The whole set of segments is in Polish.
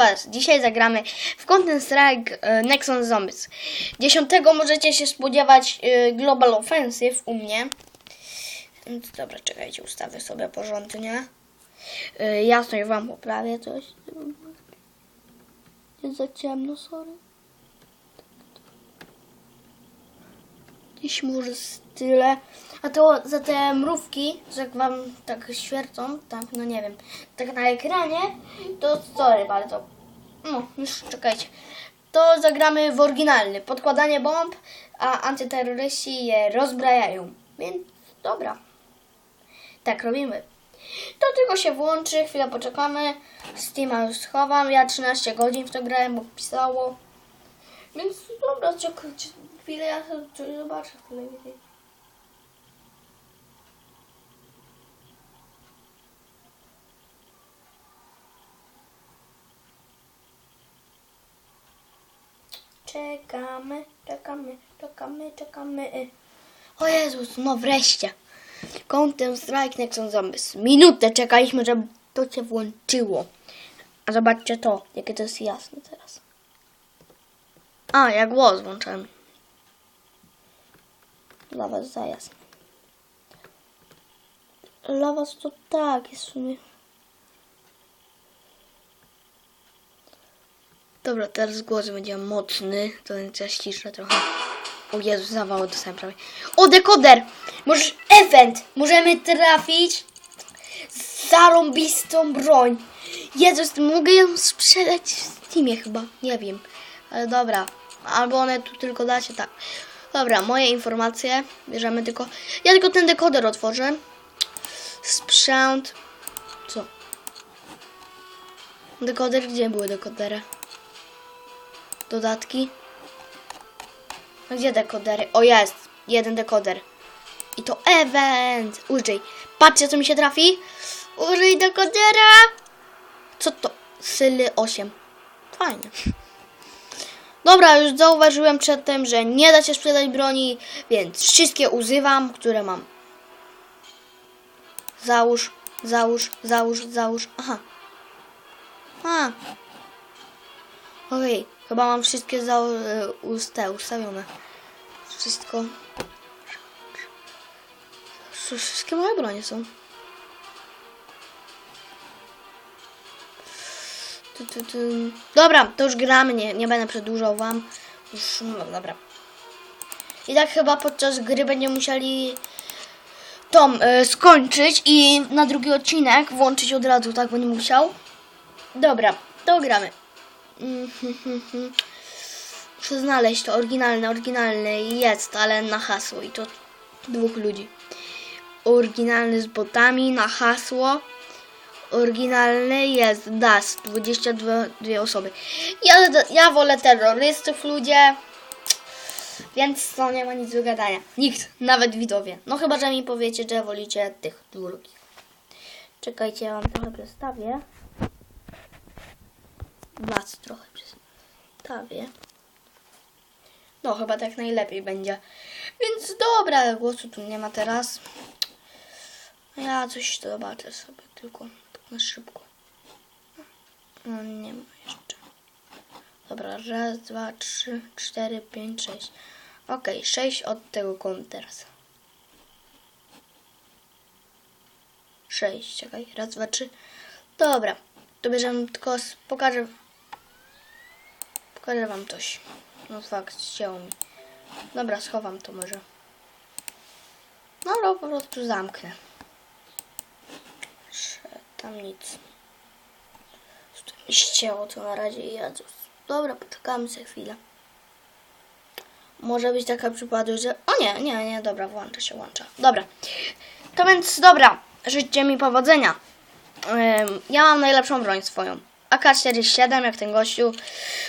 Was. Dzisiaj zagramy w Content Strike e, Nexon Zombies. 10 możecie się spodziewać e, Global Offensive u mnie. Dobra, czekajcie, ustawię sobie porządnie. E, Jasność Wam poprawię coś. Jest za ciemno, sorry. Gdzieś może z tyle. A to za te mrówki, że jak wam tak świercą, tak, no nie wiem, tak na ekranie, to sorry bardzo. No, już czekajcie. To zagramy w oryginalny. Podkładanie bomb, a antyterroryści je rozbrajają. Więc dobra. Tak robimy. To tylko się włączy, chwilę poczekamy. Steama już schowam. Ja 13 godzin w to grałem, bo pisało. Więc dobra, czekajcie chwilę, ja sobie zobaczę chwilę więcej. Czekamy, czekamy, czekamy, czekamy. O Jezus, no wreszcie. Counter Strike Nexon Zombies. Minutę czekaliśmy, żeby to się włączyło. A zobaczcie to, jakie to jest jasne teraz. A, ja głos włączałem. Dla was za jasne. Dla was to tak jest w sumie. Dobra, teraz głos będzie mocny. To będzie ściszę trochę. O Jezu, zawało dostałem prawie. O, dekoder! Możesz event! Możemy trafić zarąbistą broń. Jezus, mogę ją sprzedać w Steamie chyba. Nie wiem. Ale dobra. Albo one tu tylko dacie, tak. Dobra, moje informacje. Bierzemy tylko... Ja tylko ten dekoder otworzę. Sprzęt. Co? Dekoder? Gdzie były dekodery? Dodatki? Gdzie dekodery? O, jest. Jeden dekoder. I to event. Użyj. Patrzcie, co mi się trafi. Użyj dekodera. Co to? Syly 8. Fajne. Dobra, już zauważyłem przedtem, że nie da się sprzedać broni, więc wszystkie używam, które mam. Załóż, załóż, załóż, załóż. Aha. A. Okej, chyba mam wszystkie za, e, uste, ustawione. Wszystko. Wszystkie moje bronie są. Tu, tu, tu. Dobra, to już gramy, nie, nie będę przedłużał wam. Już, no, dobra. I tak chyba podczas gry będziemy musieli tą e, skończyć i na drugi odcinek włączyć od razu, tak będę musiał. Dobra, to gramy. Muszę znaleźć to oryginalne, oryginalne jest, ale na hasło i to dwóch ludzi. Oryginalny z botami na hasło. Oryginalny jest DAS, 22 dwie osoby. Ja, ja wolę terrorystów, ludzie. Więc to nie ma nic do gadania. Nikt, nawet widowie. No chyba, że mi powiecie, że wolicie tych drugich. Czekajcie, ja wam trochę przedstawię. Was trochę przedstawię. No, chyba tak najlepiej będzie. Więc dobra, głosu tu nie ma teraz. Ja coś zobaczę sobie tylko na szybko. No, nie ma jeszcze. Dobra, raz, dwa, trzy, cztery, pięć, sześć. Okej, sześć od tego konta teraz. Sześć, czekaj, raz, dwa, trzy. Dobra, to bierzemy tylko, pokażę, pokażę wam coś. No fakt, ścięło mi. Dobra, schowam to może. No, no po prostu zamknę. Tam nic. Ścięło to na razie Jezus. Dobra, poczekamy sobie chwilę. Może być taka przypadłość, że... O nie, nie, nie, dobra, włącza się, włącza. Dobra. To więc, dobra, życzcie mi powodzenia. Ym, ja mam najlepszą broń swoją. AK-47, jak ten gościu.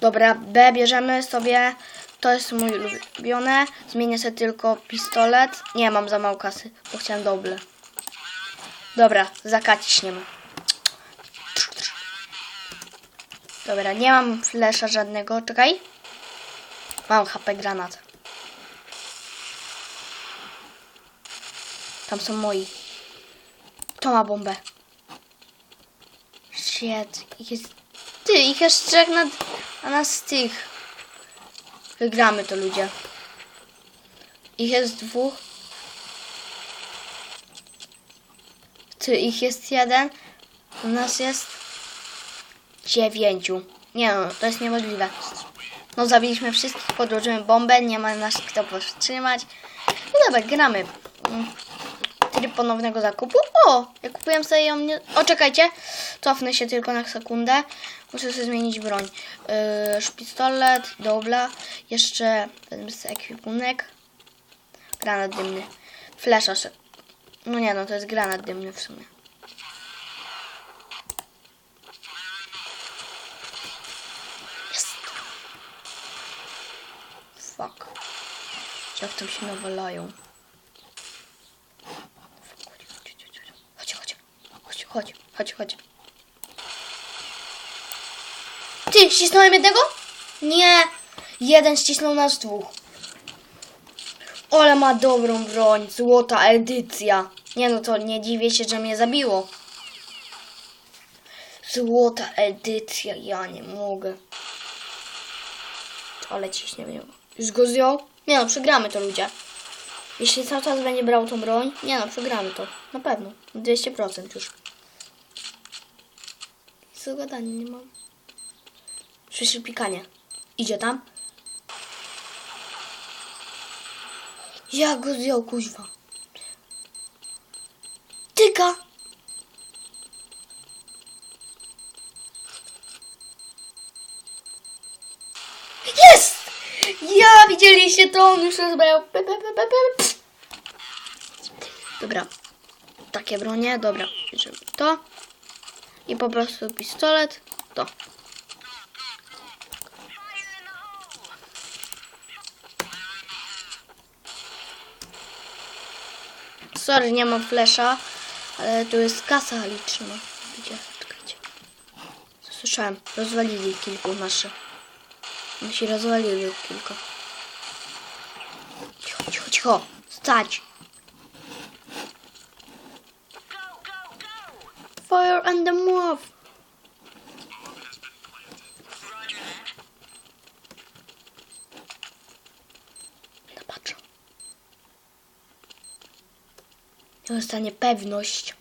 Dobra, B bierzemy sobie. To jest mój ulubione. Zmienię sobie tylko pistolet. Nie, mam za mało kasy, bo chciałem doble. Dobra, zakacić nie ma. Dobra, nie mam flesza żadnego. Czekaj. Mam HP granat. Tam są moi. To ma bombę. Shit. Jest Ty, ich jest trzech na, a nas tych. Wygramy to ludzie. Ich jest dwóch. Ty, ich jest jeden. U nas jest dziewięciu. Nie no, to jest niemożliwe. No zabiliśmy wszystkich, podłożymy bombę, nie ma nas kto powstrzymać. No dobra, gramy. Mm. Tryb ponownego zakupu. O! Ja kupiłem sobie ją nie... O, czekajcie. Cofnę się tylko na sekundę. Muszę sobie zmienić broń. Yy, pistolet, dobra. Jeszcze sobie ekwipunek. Granat dymny. Flesza. No nie no, to jest granat dymny w sumie. Jest. Fuck. Jak tam się nawalają. Chodź, chodź, chodź, chodź, chodź, chodź. Ty, ścisnąłem jednego? Nie, jeden ścisnął nas dwóch. Ale ma dobrą broń, złota edycja. Nie no to nie dziwię się, że mnie zabiło. Złota edycja, ja nie mogę. Ale ciśnie w niego. Już go zdjął? Nie no, przegramy to ludzie. Jeśli cały czas będzie brał tą broń, nie no, przegramy to. Na pewno. 200% już. Zagadania nie mam. Słyszę pikanie. Idzie tam? Ja go zdjął, kuźwa. Tyka! Jest! Ja widzieliście to, on już rozbrał. Dobra. Takie bronie, dobra. Bierzemy to. I po prostu pistolet. To. Sorry, nie mam flesza, ale tu jest kasa liczna. Gdzie? Czekajcie. Słyszałem, rozwalili kilku naszych. Nasi rozwalili kilka. Cicho, cicho, cicho. Stać. Fire and the move. No patrzę. To zostanie pewność.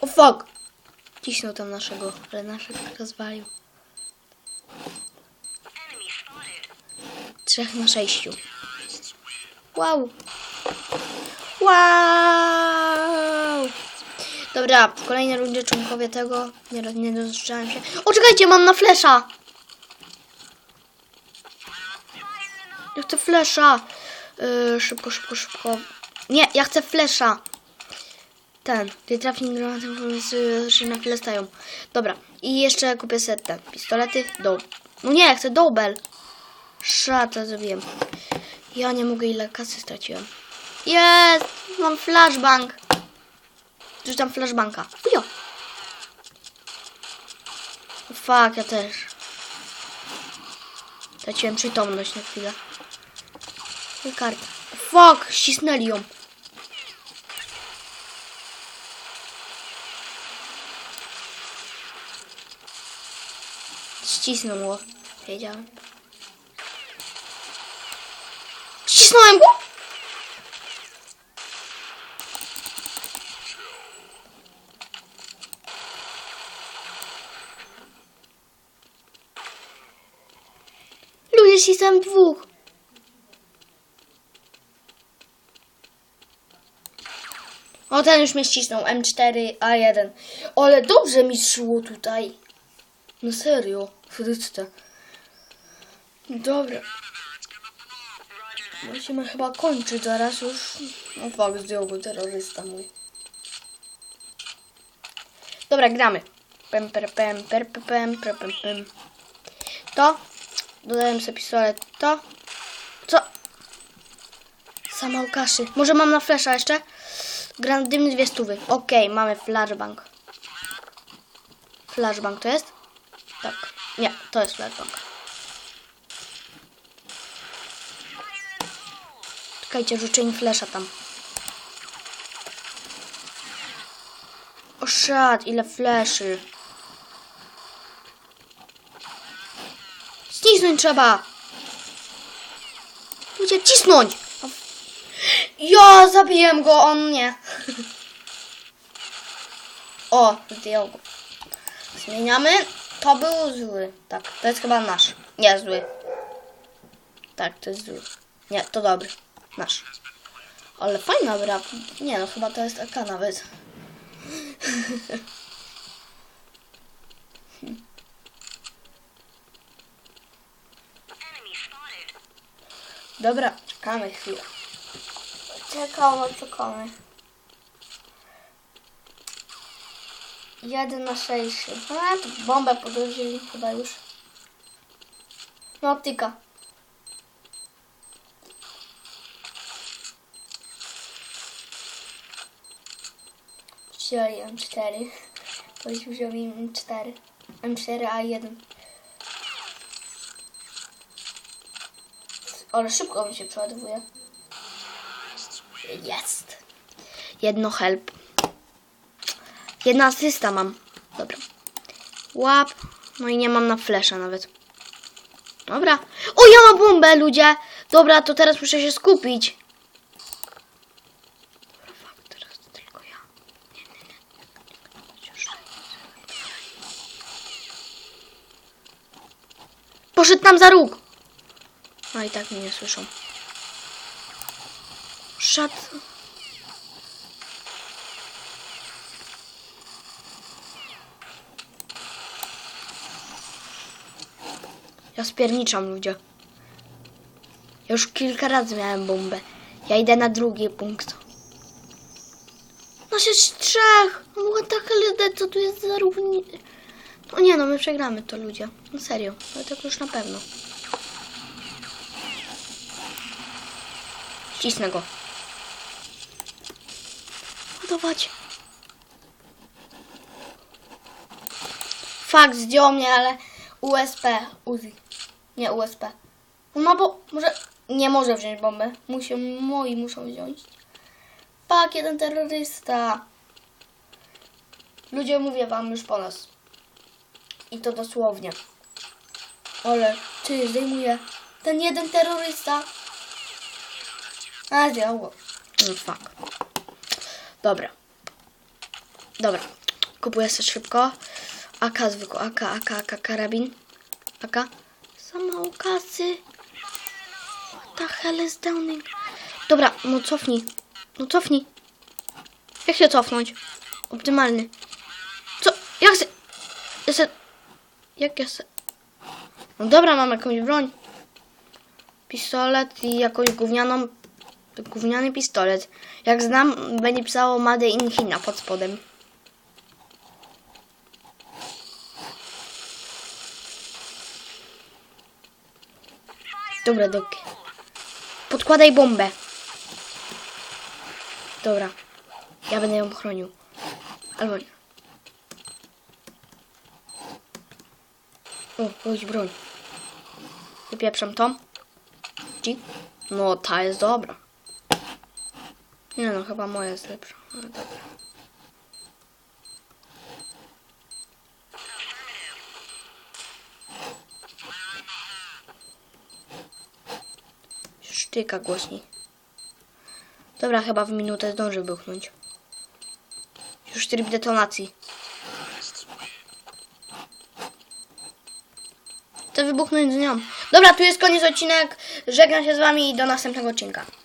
O fuck! Cisnął tam naszego, ale naszego rozwalił. Trzech na sześciu. Wow! Wow! Dobra, w kolejnej członkowie tego nie, nie dostrzeżałem się. O, czekajcie, mam na flesza! Ja chcę flesza! Yy, szybko, szybko, szybko. Nie, ja chcę flesza! Ten, ty trafnik granatem się na chwilę stają. Dobra, i jeszcze kupię sobie te pistolety. Do. No nie, chcę dobel. Szata zrobiłem. Ja nie mogę, ile kasy straciłem. Jest! Mam flashbang. Rzucam flashbanka. Ujo! Fuck, ja też. Straciłem przytomność na chwilę. I karta. Fuck, ścisnęli ją. Ścisnął go. Wiedziałem. Ścisnąłem go? Ludzie ścisnąłem dwóch. O, ten już mnie ścisnął. M4A1. Ale dobrze mi szło tutaj. No serio, wróćcie. Dobra. Musimy chyba kończyć zaraz już. No fakt, zdjął go terrorysta mój. Dobra, gramy. Pem, per, pem, per, pe, pem, per, pem, pem. To. Dodałem sobie pistolet. To. Co? Sama kaszy. Może mam na flesza jeszcze? Grand dym dwie stówy. Okej, mamy flashbang. Flashbang to jest? Tak. Nie, to jest flashbang. Czekajcie, rzucę im flesza tam. szat, ile fleszy. Ścisnąć trzeba. Ludzie, cisnąć. Ja zabiłem go, on nie. O, zdjął go. Zmieniamy. To był zły. Tak, to jest chyba nasz. Nie, zły. Tak, to jest zły. Nie, to dobry. Nasz. Ale fajna bra. Nie no, chyba to jest AK nawet. Dobra, czekamy chwilę. Czekamy, czekamy. Jeden na sześć. A, to bombę podłożyli chyba już. No, tyka. Wzięli M4. Ktoś wziął im M4. M4A1. Ale szybko mi się przeładowuje. Jest. Jedno help. Jedna asysta mam. Dobra. Łap. No i nie mam na flesza nawet. Dobra. O, ja mam bombę, ludzie. Dobra, to teraz muszę się skupić. Poszedł tam za róg. No i tak mnie nie słyszą. Szat. Ja spierniczam ludzie. Ja już kilka razy miałem bombę. Ja idę na drugi punkt. Nasz jest trzech! No taka LD, co tu jest za równi... No nie no, my przegramy to ludzie. No serio, ale tak już na pewno. Ścisnę go. Ładować. Fakt, zdjął mnie, ale USP, Uzi. Nie USP. Ma bo... Może... Nie może wziąć bombę. Musi, moi muszą wziąć. Fak, jeden terrorysta. Ludzie, mówię wam już po nas. I to dosłownie. Ale ty, zdejmuje. Ten jeden terrorysta. A, zdjął go. No, fuck. Dobra. Dobra. Kupuję sobie szybko. AK zwykły. AK, AK, AK, karabin. AK. Za mało kasy. What the hell is downing? Dobra, no cofnij. No cofnij. Jak się cofnąć? Optymalny. Co? Jak se... Ja se... Jak ja se... No dobra, mam jakąś broń. Pistolet i jakąś gównianą... Gówniany pistolet. Jak znam, będzie pisało Made in China pod spodem. Dobra, doki. Podkładaj bombę. Dobra. Ja będę ją chronił. Albo nie. O, chodź broń. Wypieprzam to. Ci? No, ta jest dobra. Nie no, chyba moja jest lepsza. Ale dobra. Sztyka głośniej. Dobra, chyba w minutę zdąży wychnąć. Już tryb detonacji. Chcę wybuchnąć z nią. Dobra, tu jest koniec odcinek. Żegnam się z wami i do następnego odcinka.